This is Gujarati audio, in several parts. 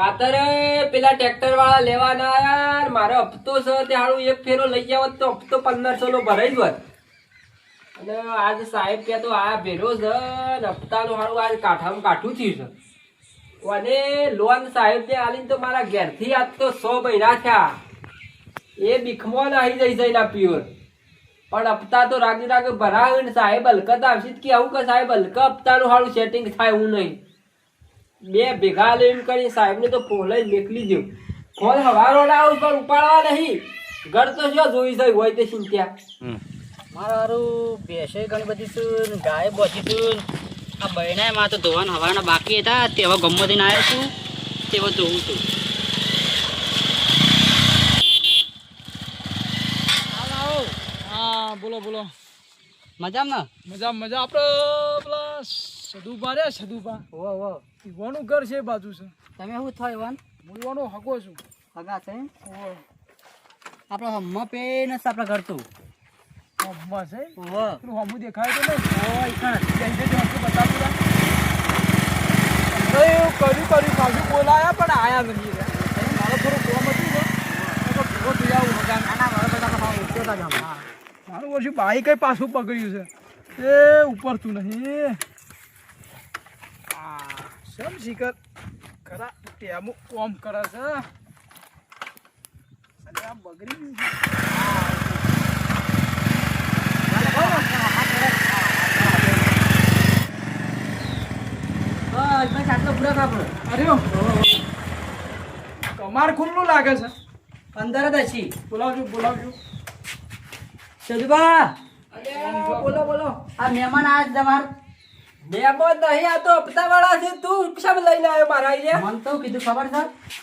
ખાતર પેલા ટ્રેક્ટર વાળા લેવાના યાર. મારે હપ્તો છે તે હારું એક ફેરો લઈ જાવ તો હપ્તો પંદરસો નો ભરાઈ જ અને આજ સાહેબ કે તો આ ભેરો છે ને હપ્તાનું હારું આજ કાઠામાં કાઠું થયું છે. અને લોન સાહેબ ને આલીને તો મારા ઘેરથી આજ તો સો મહિના થયા. એ બીખમાં નાહી જઈ જઈને પ્યોર પણ હપ્તા તો રાગે રાગે ભરાવે સાહેબ હલકત આવશે કે આવું કે સાહેબ હલકા હપ્તાનું હારું સેટિંગ થાય એવું નહીં. બે ભેગા લઈને કરી સાહેબને તો પોલાઈ નીકળી દઉં ફોન હવારો લાવું પણ ઉપાડવા નહીં. ઘર તો જો જોઈ છે હોય તે ચિંત્યા મારું હારું ભેંસે ઘણી બધી છું ગાય બધી છું આ બહેના માં તો ધોવાના હવાના બાકી હતા. તેવા ગમતથી આવ્યો છું. તેવા ધોવું છું. હા બોલો બોલો. મજામાં? મજા. મજા આપણે સદુભા રે સદુભા. ને ઓ ઓ. ઈવાનું ઘર છે બાજુ છે. તમે શું થાય વાન હું ઈવાનો છું. હગા છે ઓ. આપણો હમ્મા પે ને આપણે ઘર તો હમમાં છે? ઓ. તું હમું દેખાય તો નહીં ઓ કણ જઈને જો હમું બતાવું તા. એવું કર્યું કર્યું. બાજુ બોલાયા પણ આયા નહીં રે. મારો થોડું કોમ હતું તો ભેગો થઈ આવું મજા ના ના બધા ઉઠ્યો તા હમણાં. મારું ઓછું બાઈક પાછું પકડ્યું છે. એ ઉપરતું નહીં. સમ શિખર ખરા ટેમું કોમ કરે છે. અને આ બગડી કમાર ખુલ્લું લાગે છે. અંદર જ હશી બોલાવજો બોલાવજો સદુભા બોલો. બોલો. આ મહેમાન આજ તમાર? મહેમાન નહીં આ તો હપ્તા છે તું શબ લઈને આવ્યો મારા અહીંયા? મને તો કીધું ખબર છે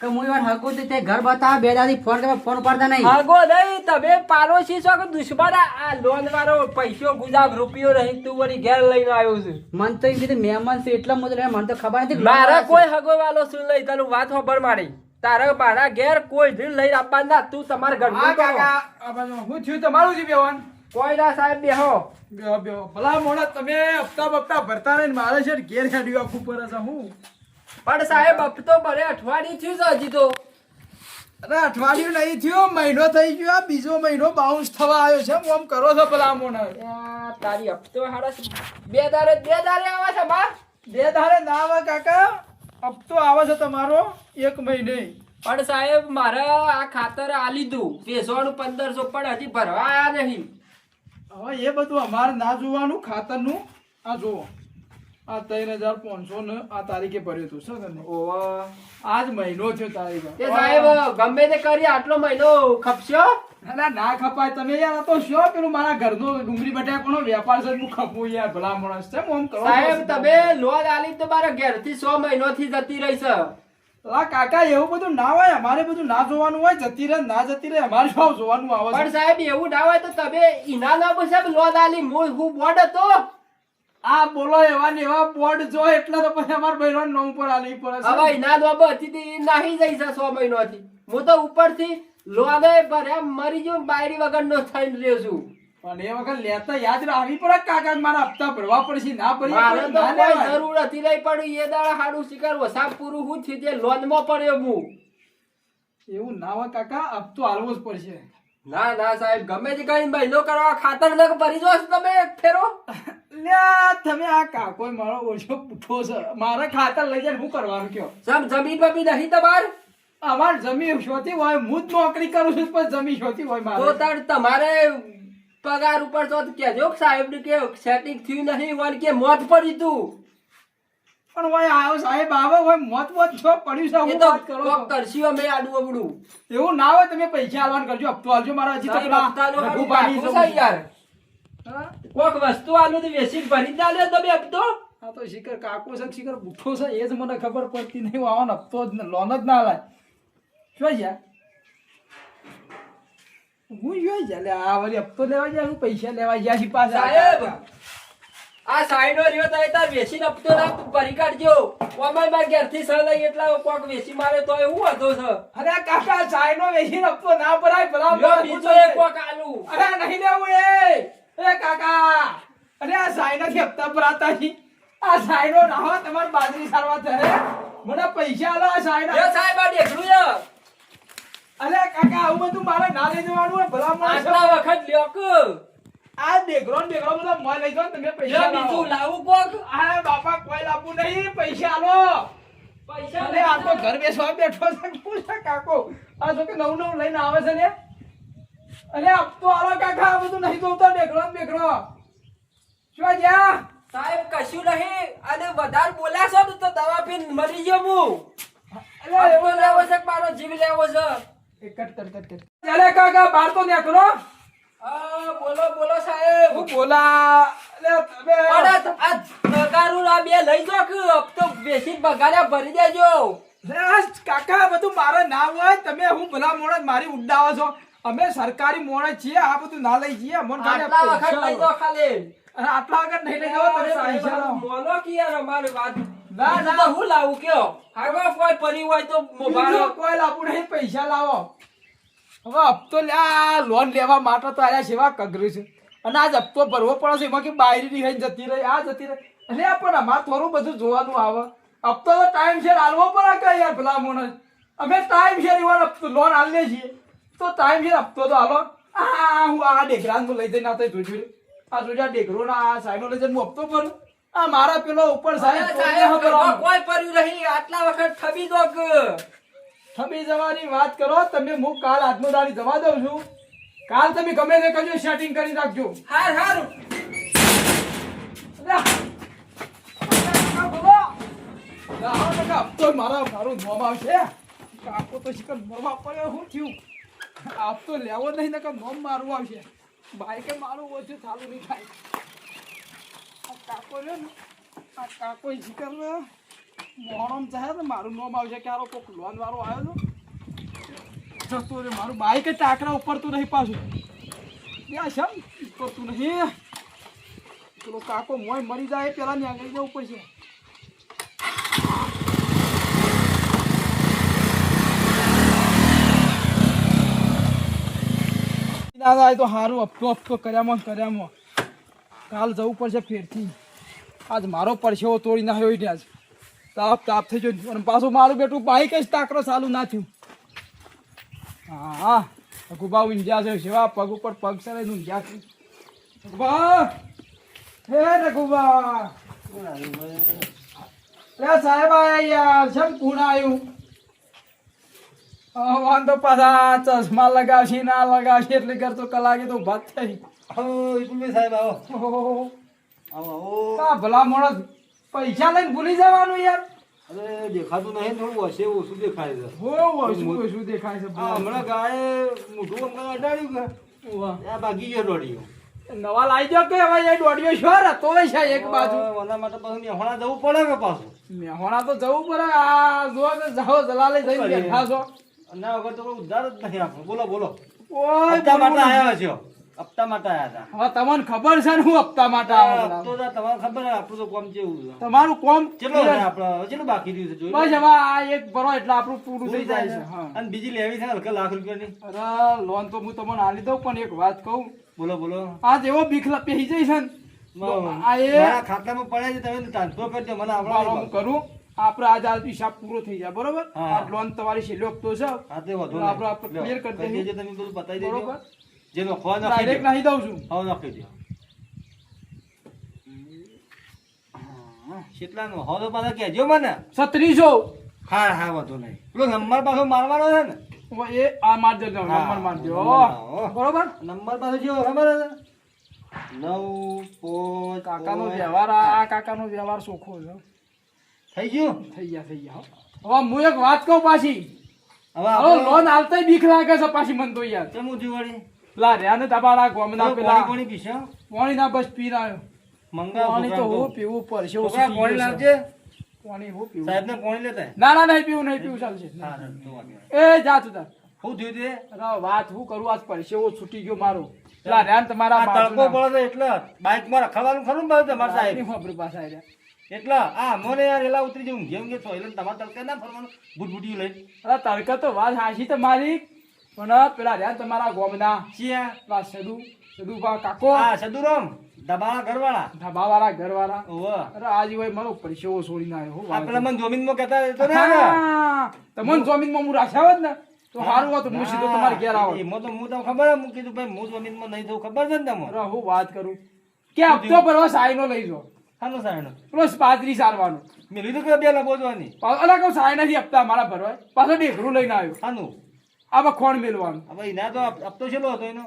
કે હું ઈવન હકું તે ઘર બતાવ બે દાદી ફોન કરવા ફોન ઉપાડતા નહીં. આગો નહીં તમે પાડોશી છો કે દુશ્મન? આ આ લોન વાળો પૈસો ગુજાબ રૂપિયો નહીં તું વળી ઘેર લઈને આવ્યો છે. મને તો એમ કીધું મહેમાન છે એટલા મને તો ખબર નથી કે મારા કોઈ હગો વાલો શું લઈ તારું વાત ખબર મારી. તારા મારા ઘેર કોઈ ભીડ લઈને આપવા ના તું તમારા ઘર હા કાકા આ બાજુ હું થયું તમારું જ બેવાન ના સાહેબ બેહો. બેહો બેહો. ભલા મોડા તમે હપ્તા બપ્તા ભરતા નહીં મારે છે ઘેર કાઢ્યું આખું પર છે હું? પણ સાહેબ હપ્તો ભરે અઠવાડિયું થયું છે હજી તો. અરે અઠવાડિયું નહીં થયું મહિનો થઈ ગયો આ બીજો મહિનો બાઉન્સ થવા આવ્યો છે હું આમ કરો છો ભલા મોડા? તારી હપ્તો હાડા બે દારે બે દારે આવે છે બા. બે તારે ના આવે કાકા. હપ્તો આવે છે તમારો એક મહિને. પણ સાહેબ મારે આ ખાતર આ લીધું પેસોનું પંદરસો પણ હજી ભરવા આવ્યા નહીં. હવે એ બધું અમારે ના જોવાનું ખાતરનું. આ જુઓ. આ ત્રણ હજાર પાંચસો ને આ તારીખે ભર્યું હતું શું તને આજ મહિનો છે તારીખ સાહેબ ગમે તે કરી આટલો મહિનો ખપશો? ના ના ખપાય. તમે યાર તો શું પેલું મારા ઘરનો ડુંગળી બટાકાનો વેપાર છે હું ખપું યાર ભલા માણસ. છે કરો સાહેબ તમે લોન આલી તો મારા ઘેરથી સો મહિનોથી જતી રહી છે. અલા કાકા એવું બધું ના હોય અમારે બધું ના જોવાનું હોય જતી રહે ના જતી રહે અમારે ભાવ જોવાનું આવે પણ સાહેબ એવું ના હોય તો તમે ઈના ના સાહેબ લોન આલી હું હું બોર્ડ હતો? આ બોલો એવા ને એવા બોર્ડ જો એટલે તો પછી અમારે બહેરાન નામ ઉપર આલી પડે. હવે ઈના નોબ હતી તે નાહી જઈ છે સો મહિનોથી. હું તો ઉપરથી પર એમ મરી જો બાયરી વગર નો થઈને રહ્યો છું પણ એ વખત લેતા યાદ રાખવી પડે કાકા મારા હપ્તા ભરવા પડશે ના ભરી મારે તો તો કોઈ જરૂર હતી લઈ પડ્યું. એ દાડા હાડું શિકાર. વસાબ પૂરું હું થયું તે લોનમાં પડ્યો હું. એવું ના હોય કાકા હપ્તો હાલવો જ પડશે. ના ના સાહેબ. ગમે તે કઈ મહિનો કરવા ખાતર લગ ભરી જો તમે ફેરો. લ્યા તમે આ કાકો મારો ઓછો પૂઠો છે. મારે ખાતર લઈ જાય હું કરવાનું કયો? સાહેબ જમીન બમી નહીં તમાર? અમાર જમીન શોધી હોય હું જ નોકરી કરું છું પણ જમીન શોધી હોય તો મારે તાર તમારે પગાર ઉપર તો કેજો સાહેબ ને કે સેટિંગ થયું નહીં વન કે મોત પડી તું. પણ ભાઈ આવો સાહેબ આવો હોય મોત મોત છો પડ્યું છે હું વાત કરો કરશી અમે આડું અબડું એવું ના હોય તમે પૈસા આલવાન કરજો હપ્તો આલજો મારા હજી તો પેલા યાર. કોક વસ્તુ આલું તો વેસી ભરી જ ના લ્યો તમે હપ્તો. હા તો શિખર કાકો છે શિખર ભૂઠો છે એ જ મને ખબર પડતી નહીં હું આવવાનો હપ્તો જ લોન જ ના લાય. શું યાર હું જોઈ જા આ વળી હપ્તો લેવા જાય હું પૈસા લેવા ગયા છી પાછા. સાહેબ આ સાઈડો રહ્યો તો તાર વેસી હપ્તો ના ભરી કાઢજો. ઓમાય માર ઘેરથી સર લઈ એટલા કોક વેસી મારે તો એવું હતો છે. અરે કાકા ચાયનો વેચીને હપ્તો ના ભરાય ભલા બીજો એક કોક આલુ. અરે નહીં લેવું એ. અરે કાકા અરે આ સાઈનાથી હપ્તા ભરાતા છી આ સાઈનો ના હોય તમારે બાજરી સારવા થશે મને પૈસા આલો આ સાઈડ. સાહેબ આ ઢેકણું છે. અલે કાકા આવું બધું મારે ના લઈ જવાનું હોય ભલા માણસ આટલા વખત લ્યો કે. આ દેખરો ને દેખરો બધા મોય લઈ જાઓ તમે પૈસા લાવો. બીજું લાવું કોક? આ બાપા કોઈ લાવવું નહીં પૈસા આલો પૈસા અરે આ તો ઘર બેસવા બેઠો છે શું છે કાકો? આ તો કે નવું નવું લઈને આવે છે ને? અરે આપ તો આલો કાકા આ બધું નહીં જોતા દેખરો ને દેખરો શું જ્યાં સાહેબ કશું નહીં. અને વધારે બોલ્યા છો તો દવા પીને મરી ગયો હું. અરે એવો લેવો છે મારો જીવ લેવો છે? કટ કટ કટ કટ ચાલે કાકા બહાર તો નીકળો બોલો બોલો સાહેબ. હું બોલા તમે પણ આ નગારું આ બે લઈ જાઓ કે હપ્તો બેસી બગાડ્યા ભરી દેજો. કાકા બધું મારે ના હોય. તમે હું ભલા મોણસ મારી ઉડાવો છો? અમે સરકારી મોણસ છીએ આ બધું ના લઈ જઈએ. મને ખાલી. આટલા વખત નહીં લઈ જાઓ તમે લાવો. મોનો કે યાર અમારે વાત. ના, ના. હું લાવું કયો? આગળ કોઈ પરી હોય તો મોબાઈલ કોઈ લાવવું નહીં પૈસા લાવો. હવે હપ્તો લ્યા લોન લેવા માટે તો આયા સેવા કગરી છે. અને આજ હપ્તો ભરવો પડે છે એમાં કે બાયરી રહી જતી રહી આ જતી રહી. એટલે પણ અમારે થોડું બધું જોવાનું આવે. હપ્તો તો ટાઈમ છે હાલવો પડે કે યાર ભલા મોણ અમે ટાઈમ છે એવા લોન હાલીએ છીએ. તો ટાઈમ છે હપ્તો તો હાલો. આ હું આ ડેગરાન લઈ જઈને આ જોજો આ જોજો આ ડેકરો ના લઈ જઈને હું હપ્તો ભરું આ મારા પેલો ઉપર સાહેબ સાહેબ કોઈ પડ્યું નહીં. આટલા વખત થબી દો તમે જવાની વાત કરો તમે હું કાલ આજનો દાડી જવા દઉં છું. કાલ તમે ગમે તે કરજો સેટિંગ કરી રાખજો. હાર હાર. હપ્તો મારા મારું નોમ આવશે આપો તો શિકર મરવા પડ્યો શું થયું? આપતો લેવો નહીં નકર નોમ મારું આવશે. બાઈકે મારું ઓછું ચાલુ નહીં થાય. આ કાકો રહ્યો ને, આ કાકો જીકર મોહરમ ચાહે ને મારું નોમ આવશે કે આરો કોક લોન વાળો આવ્યો તો. જતો રે મારું બાઈક જ ટાકરા ઉપરતું નહીં પાછું. ત્યાં છે ઉપરતું નહીં? પેલો કાકો મોય મરી જાય પેલા ને આગળ જવું પડશે. એ તો સારું હપ્તો હપ્તો કર્યામાં કર્યામાં. કાલ જવું પડશે ફેરથી. આજ મારો પરસેવો તોડી નાખ્યો એટલે આજ. તાપ તાપ થઈ ગયો અને પાછું મારું બેટું બાઈક જ તાકરો ચાલુ ના થયું. હા હા રઘુબા ઊંઝ્યા છે. સેવા પગ ઉપર પગ સરે ઊંઝ્યા છે. રઘુભા હે રઘુભા લે સાહેબ આયા યાર. શેમ કોણ આવ્યું વાંધો પાછા ચશ્મા લગાવશી ના લગાવશી એટલે કરતો કલાકે તો ભાત થઈ. સાહેબ આવો. આવો આવો. ભલા મોણસ પૈસા લઈને ભૂલી જવાનું યાર. અરે દેખાતું નહીં થોડું હશે ઓછું દેખાય છે? હો દેખાય છે હમણાં ગાયે મોઢું હમણાં અડાડ્યું કે? આ ભાગી ગયો દોડ્યો. નવા લાવી દો કે હવે એ દોડ્યો છો તોય છે એક બાજુ. એના માટે પાછું નેહોણા જવું પડે કે પાછું? મેહોણા તો જવું પડે. આ જો જાઓ જલાલે જઈને બેઠા છો. ના વગર તો કોઈ ઉધાર જ નહીં આપણું બોલો બોલો. હપ્તા માટે. આવ્યા છો? હપ્તા માટે આવ્યા હતા. હવે તમને ખબર છે ને હું હપ્તા માટે આવ્યો તો તમારે ખબર છે આપણું તો કોમ કેવું છે. તમારું કોમ ચેટલો છે આપણે? ચેટલું બાકી રહ્યું છે બસ હવે આ એક ભરો એટલે આપણું પૂરું થઈ જાય છે અને બીજી લેવી છે હલકા લાખ રૂપિયાની. અરે લોન તો હું તમને આલી દઉં પણ એક વાત કહું. બોલો બોલો. આ જેવો બીખ પેહી જાય છે ને. આ એ ખાતામાં પડે છે તમે ટ્રાન્સફર કરજો મને આવડે કરું? આપણે આજ આજ હિસાબ પૂરો થઈ જાય બરોબર? આ લોન તમારી છે લોક તો કરી દઈએ. તમે બધું બતાવી દેજો. બરોબર? જે લખવા નાખી ડાયરેક્ટ નાખી દઉં છું. હવે નાખી દો. કેટલાનું હવે તો પાછા કહેજો મને. સત્રીસો હા હા વાંધો નહીં. પેલો નંબર પાછો મારવાનો છે ને? એ આ મારજો નંબર મારજો. બરોબર? નંબર પાછો કેવો ખબર છે? નવ પોચ કાકાનો. વ્યવહાર આ આ કાકાનો વ્યવહાર સોખો છે. થઈ ગયું? થઈ ગયા થઈ ગયા હવે હું એક વાત કહું પાછી. હવે લોન હાલતાય બીક લાગે છે પાછી મન તો યાર. કેમ ઊંધી વળી? લા રહ્યા ને તમારા ગામના પેલા પાણી પાણી પીશો? પાણી ના બસ પી રહ્યો. મંગા પાણી તો હું પીવું પડશે છોકરા પાણી લાવજે. પાણી હું પીવું. સાહેબને પાણી લેતા. ના ના નહીં પીવું નહીં પીવું ચાલશે. એ જા તું તાર. હું થયું તે? વાત હું કરું આજ પરસેવો છૂટી ગયો મારો. લા રહ્યા તમારા તડકો પડે એટલે બાઇકમાં રખાવાનું ખરું ને તમારા સાહેબ? આપણી પાસે આયા. એટલે આ મને યાર એલા ઉતરી જવું જેમ કે છો એટલે તમારે તડકે ના ફરવાનું બુટબુટી લઈ. અરે તડકા તો વાત હાચી તમારી પણ પેલા રહ્યા તમારા ગોમના. છીએ પેલા સદુ સદુભા કાકો. આ સદુરામ દબાણા ઘરવાળા. ધાબાવાળા ઘરવાળા. ઓવે. અરે આજે હોય મારો પરસેવો છોડીને આવ્યો હો આ પેલા વાત. મને જમીનમાં કહેતા તો ને હા, તમને જમીનમાં હું રાખ્યા હોત ને તો સારું હતું હું સીધો તમારે ઘેર આવો. એમાં તો હું તો ખબર હે, હું કીધું ભાઈ હું જમીનમાં નહીં થવું ખબર છે ને તમને હું વાત કરું. કે હપ્તો ભરવા સાયનો લઈ જાઓ. શાનો સાયણો? પેલો પાંત્રીસ સારવાનો મેં લીધું કે બે લબોજવાની અલગ કહું સાય નથી આપતા મારા ભરવા પાછો ઢેકરું લઈને આવ્યો. હાનું આમાં ખોણ મેલવાનું. હવે એના તો હપ- હપ્તો છેલ્લો હતો એનો?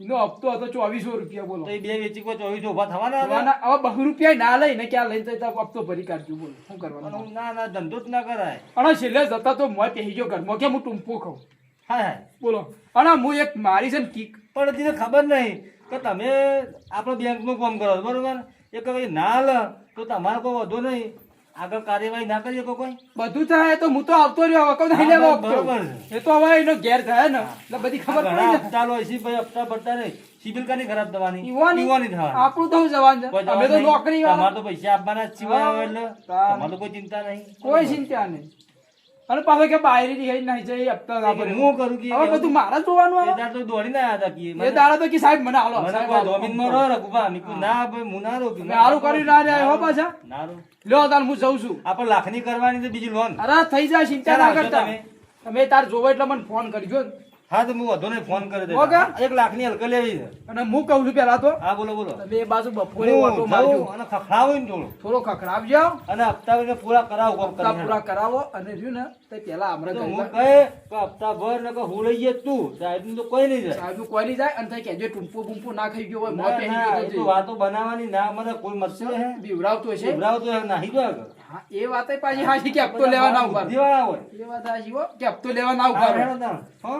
એનો હપ્તો હતો ચોવીસો રૂપિયા બોલો. તો એ બે વેચી કોઈ ચોવીસો ઊભા થવાના હવે બહુ રૂપિયા ના લઈને ક્યાં લઈને હપ્તો ભરી કાઢજો બોલો. શું કરવાનું? ના ના ધંધો જ ના કરાય. અને છેલ્લે જતા તો મોય પહેરી ગયો ઘરમાં. કે હું ટૂંપો ખાઉં? હાય હાય. બોલો. અને હું એક મારી છે ને કીક. પણ હજી ખબર નહીં કે તમે આપણે બેંકનું કામ કરો છો, બરોબર? એ કોઈ ના લ તો તમારે કોઈ વધુ નહીં. આગળ કાર્યવાહી ના કરીએ કોઈ બધું થાય તો હું તો આવતો રહ્યો હવે કોઈ નહીં લેવો બરોબર. એ તો હવે એનો ઘેર થાય ને. એટલે બધી ખબર પડી હપ્તા લો છે, ભાઈ હપ્તા ભરતા નહીં સિવિલ કાની ખરાબ થવાની? ઈવાની? ઈવાની થવાની. આપણું તો જવાન છે. અમે તો નોકરી વાળા તમારે તો પૈસા આપવાના જ સિવાય એટલે. તમારે તો કોઈ ચિંતા નહીં. કોઈ ચિંતા નહીં. અને પાછો કે બાયરી ની નહીં જઈ હપ્તા ના ભરે. હું કરું કે હવે બધું મારા જોવાનું આવે. દાડ તો દોડી ના હતા કે એ દાડા તો કે સાહેબ મને આલો મને કોઈ. જમીનમાં રહો રઘુભા. મેં કીધું ના ભાઈ હું ના રો મેં હારું કર્યું ના રે હો પાછા ના રો લ્યો તાર હું જઉં છું આપણ લાખની કરવાની છે બીજી લોન અરે થઈ જાય ચિંતા ના કરતા તમે તાર જોવો એટલે મને ફોન કરજો હા તો હું વધુ ફોન કરી દઈશ. ઓકે. એક લાખની હલકે લેવી છે. અને હું કહું છું પેલા તો હા બોલો બોલો. તમે એ બાજુ બપોરે ઓટો મારજો. અને ખખડાવું ને થોડું થોડો ખખડાવજો. અને હપ્તા પૂરા કરાવું હપ્તા પૂરા કરાવો અને રહ્યું ને તે પેલા તો હું કહે કે હપ્તા ભર ને કે હું લઈ જઈશ તું. સાહેબ તો કોઈ નહીં જાય. સાહેબ કોઈ નહીં જાય અને તઈ કહેજો ટૂંપો બૂંપો ના ખાઈ ગયો હોય મોં પહેરી ગયો તો તો વાતો બનાવવાની ના મને કોઈ મતલબ હે તો જો હા એ વાત પાછી હાજી કે હપ્તો લેવા ના ઊભા. હોય. એ વાત હાજી હો કે હપ્તો લેવા ના ઊભા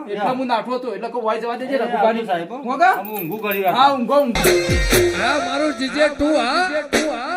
એટલે. હું નાઠો હતો એટલે કોઈ વાય જવા દેજે આવજો સાહેબ, હો. હું ઊંઘું કરી હા ઊંઘો ઊંઘો. હા મારો જીજે તું હા.